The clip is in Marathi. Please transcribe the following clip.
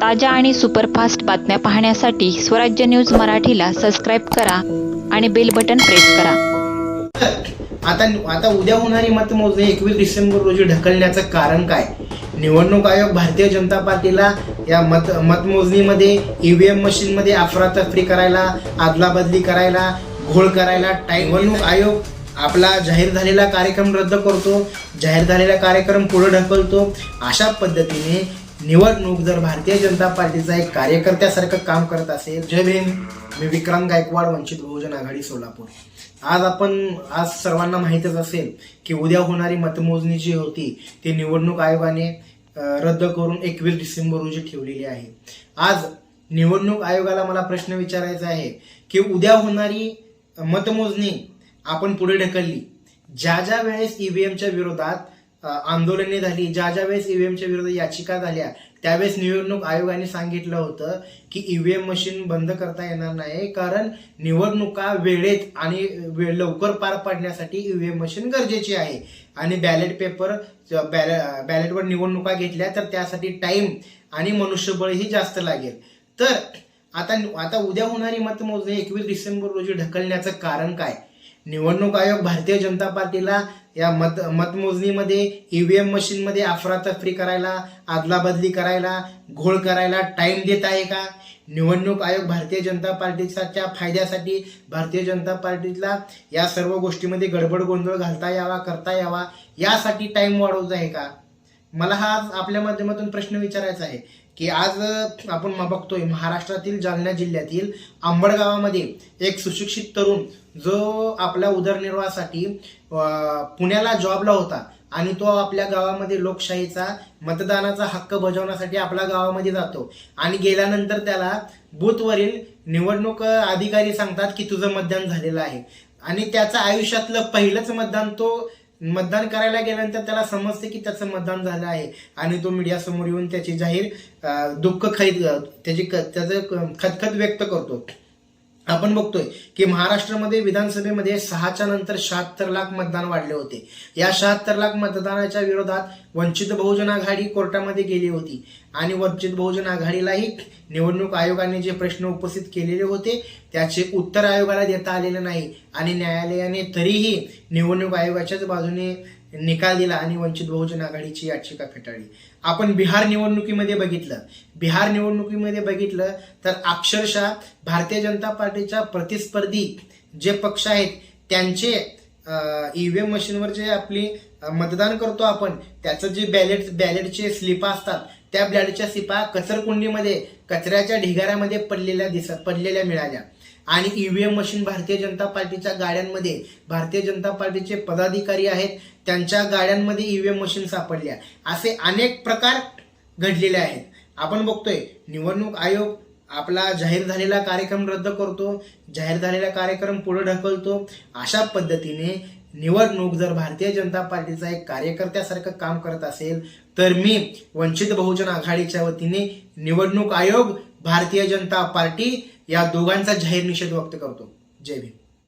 ताज्या आणि सुपरफास्ट बातम्या पाहण्यासाठी स्वराज्य न्यूज मराठीला सबस्क्राईब करा आणि बेल बटन प्रेस करा. आता आता उद्या होणारी मतमोजणी एकवीस डिसेंबर रोजी ढकलण्याचं कारण काय? निवडणूक आयोग भारतीय जनता पार्टीला या मत मतमोजणीमध्ये ईव्हीएम मशीनमध्ये अफरातफरी करायला आदलाबदली करायला घोळ करायला टाईम निवडणूक आयोग आपला जाहीर झालेला कार्यक्रम रद्द करतो जाहीर झालेला कार्यक्रम पुढे ढकलतो. अशा पद्धतीने निवडणूक जर भारतीय जनता पार्टीचा एक कार्यकर्त्यासारखं काम करत असेल जय भीम. मी विक्रांत गायकवाड वंचित बहुजन आघाडी सोलापूर. आज आपण आज सर्वांना माहीतच असेल की उद्या होणारी मतमोजणी जी होती ती निवडणूक आयोगाने रद्द करून एकवीस डिसेंबर रोजी ठेवलेली आहे. आज निवडणूक आयोगाला मला प्रश्न विचारायचा आहे की उद्या होणारी मतमोजणी आपण पुढे ढकलली. ज्या ज्या वेळेस ईव्हीएमच्या विरोधात आंदोलने झाली. ज्या ज्या वेळेस ईव्हीएमच्या विरोधात याचिका झाल्या त्यावेळेस निवडणूक आयोगाने सांगितलं होतं की ईव्हीएम मशीन बंद करता येणार नाही कारण निवडणुका वेळेत आणि वे- लवकर पार पाडण्यासाठी ईव्हीएम मशीन गरजेची आहे. आणि बॅलेट पेपर बॅलेटवर निवडणुका घेतल्या तर त्यासाठी टाइम आणि मनुष्यबळही जास्त लागेल. तर आता आता उद्या होणारी मतमोजणी एकवीस डिसेंबर रोजी ढकलण्याचं कारण काय? निवडणूक आयोग भारतीय जनता पार्टीला या मत मतमोजणीमध्ये ई व्ही एम मशीनमध्ये अफरातफरी करायला आदलाबदली करायला घोळ करायला टाईम देत आहे का? निवडणूक आयोग भारतीय जनता पार्टीच्या फायद्यासाठी भारतीय जनता पार्टीला या सर्व गोष्टीमध्ये गडबड गोंधळ घालता यावा करता यावा यासाठी टाईम वाढवत आहे का? मला हा आपल्या माध्यमातून प्रश्न विचारायचा आहे. की आज आपण म- बघतोय महाराष्ट्रातील जालना जिल्ह्यातील आंबड गावामध्ये एक सुशिक्षित तरुण जो आपल्या उदरनिर्वाहासाठी पुण्याला जॉबला होता आणि तो आपल्या गावामध्ये लोकशाहीचा मतदानाचा हक्क बजावण्यासाठी आपल्या गावामध्ये जातो. आणि गेल्यानंतर त्याला बूथवरील निवडणूक अधिकारी सांगतात की तुझं मतदान झालेलं आहे. आणि त्याचं आयुष्यातलं पहिलंच मतदान तो मतदान करायला गेल्यानंतर त्याला समजते की त्याचं मतदान झालं आहे. आणि तो मीडिया समोर येऊन त्याची जाहीर दुःख खैद त्याची त्याचं खतखत व्यक्त करतो. आपण बघतोय की महाराष्ट्रामध्ये विधानसभेमध्ये सहाच्या नंतर शहात्तर लाख मतदान वाढले होते. या शहात्तर लाख मतदानाच्या विरोधात वंचित बहुजन आघाडी कोर्टामध्ये गेली होती. आणि वंचित बहुजन आघाडीलाही निवडणूक आयोगाने जे प्रश्न उपस्थित केलेले होते त्याचे उत्तर आयोगाला देता आलेलं नाही. आणि न्यायालयाने तरीही निवडणूक आयोगाच्याच बाजूने निकाल दिला आणि वंचित बहुजन आघाडीची याचिका फेटाळली. आपण बिहार निवडणुकीमध्ये बघितलं. बिहार निवडणुकीमध्ये बघितलं तर अक्षरशः भारतीय जनता पार्टीच्या प्रतिस्पर्धी जे पक्ष आहेत त्यांचे ईव्हीएम मशीनवर जे आपली मतदान करतो आपण त्याचं जे बॅलेट बॅलेटचे स्लिपा असतात त्या बॅलेटच्या स्लिपा कचरकुंडीमध्ये कचऱ्याच्या ढिगाऱ्यामध्ये पडलेल्या दिसत पडलेल्या मिळाल्या. आणि ईव्हीएम मशीन भारतीय जनता पार्टीच्या गाड्यांमध्ये भारतीय जनता पार्टीचे पदाधिकारी आहेत त्यांच्या गाड्यांमध्ये ईव्हीएम मशीन सापडल्या. असे अनेक प्रकार घडलेले आहेत. आपण बघतोय निवडणूक आयोग आपला जाहीर झालेला कार्यक्रम रद्द करतो जाहीर झालेला कार्यक्रम पुढे ढकलतो. अशा पद्धतीने निवडणूक जर भारतीय जनता पार्टीचा एक कार्यकर्त्यासारखं काम करत असेल तर मी वंचित बहुजन आघाडीच्या वतीने निवडणूक आयोग भारतीय जनता पार्टी या दोघांचा जाहीर निषेध व्यक्त करतो. जय भीम.